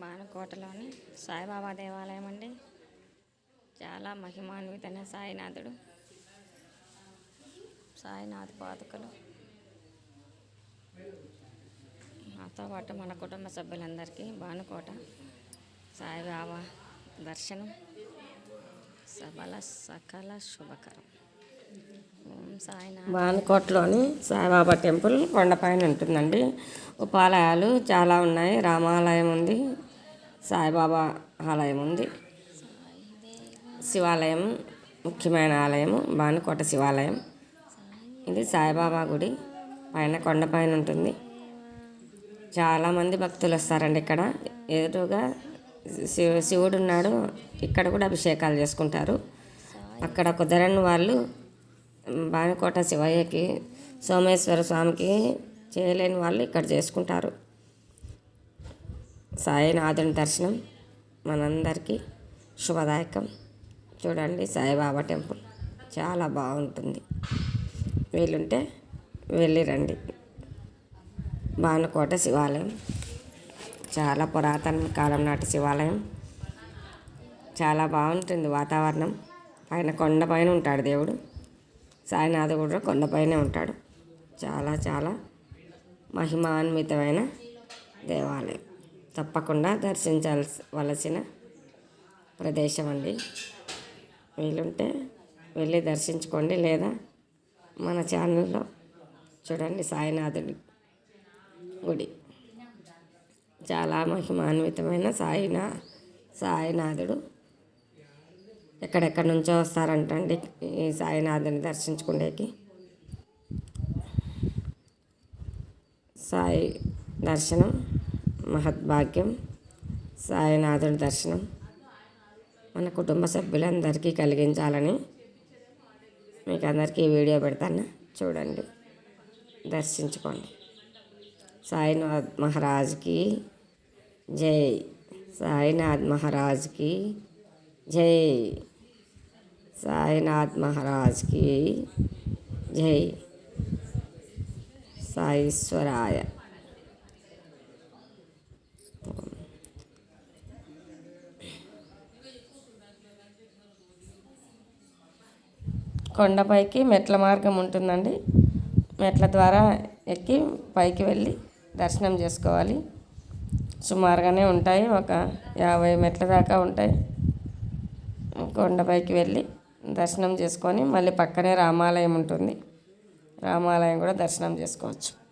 బాణకోటలోని సాయిబాబా దేవాలయం అండి. చాలా మహిమాన్వితైన సాయినాథుడు. సాయినాథ్ పాదుకలు. మాతో పాటు మన కుటుంబ సభ్యులందరికీ భానుకోట సాయిబాబా దర్శనం సబల సకల శుభకరం. ఓం బాన్కోట్లోని సాయిబాబా టెంపుల్ కొండపైన ఉంటుందండి. ఉపాలయాలు చాలా ఉన్నాయి. రామాలయం ఉంది. సాయిబాబా ఆలయం ఉంది. శివాలయం ముఖ్యమైన ఆలయము బానుకోట శివాలయం. ఇది సాయిబాబా గుడి. పైన కొండపైన ఉంటుంది. చాలామంది భక్తులు వస్తారండి ఇక్కడ. ఎదురుగా శివ శివుడు ఉన్నాడు. ఇక్కడ కూడా అభిషేకాలు చేసుకుంటారు. అక్కడ కుదరని వాళ్ళు బాణకోట శివయ్యకి సోమేశ్వర స్వామికి చేయలేని వాళ్ళు ఇక్కడ చేసుకుంటారు. సాయినాథుని దర్శనం మనందరికీ శుభదాయకం. చూడండి సాయిబాబా టెంపుల్ చాలా బాగుంటుంది. వీలుంటే వెళ్ళి రండి బాణకోట శివాలయం. చాలా పురాతన కాలం నాటి శివాలయం. చాలా బాగుంటుంది వాతావరణం. పైన కొండపైన ఉంటాడు దేవుడు. సాయినాథ కూడా కొండపైనే ఉంటాడు. చాలా చాలా మహిమాన్వితమైన దేవాలయం. తప్పకుండా దర్శించవలసిన ప్రదేశం అండి. వీలుంటే వెళ్ళి దర్శించుకోండి లేదా మన ఛానల్లో చూడండి సాయినాథుడి గుడి. చాలా మహిమాన్వితమైన సాయినా సాయినాథుడు ఎక్కడెక్కడి నుంచో వస్తారంటండి ఈ సాయినాథుని దర్శించుకునేకి సాయి దర్శనం మహద్భాగ్యం సాయినాథుడి దర్శనం మన కుటుంబ సభ్యులందరికీ కలిగించాలని మీకు అందరికీ వీడియో పెడతాను. చూడండి. దర్శించుకోండి. సాయినాథ్ మహారాజ్కి జై. సాయినాథ్ మహారాజ్కి జై. సాయినాథ్ మహారాజ్కి జై. సాయిశ్వరాయ కొండపైకి మెట్ల మార్గం ఉంటుందండి. మెట్ల ద్వారా ఎక్కి పైకి వెళ్ళి దర్శనం చేసుకోవాలి. సుమారుగానే ఉంటాయి. ఒక యాభై మెట్ల దాకా ఉంటాయి. కొండపైకి వెళ్ళి దర్శనం చేసుకొని మళ్ళీ పక్కనే రామాలయం ఉంటుంది. రామాలయం కూడా దర్శనం చేసుకోవచ్చు.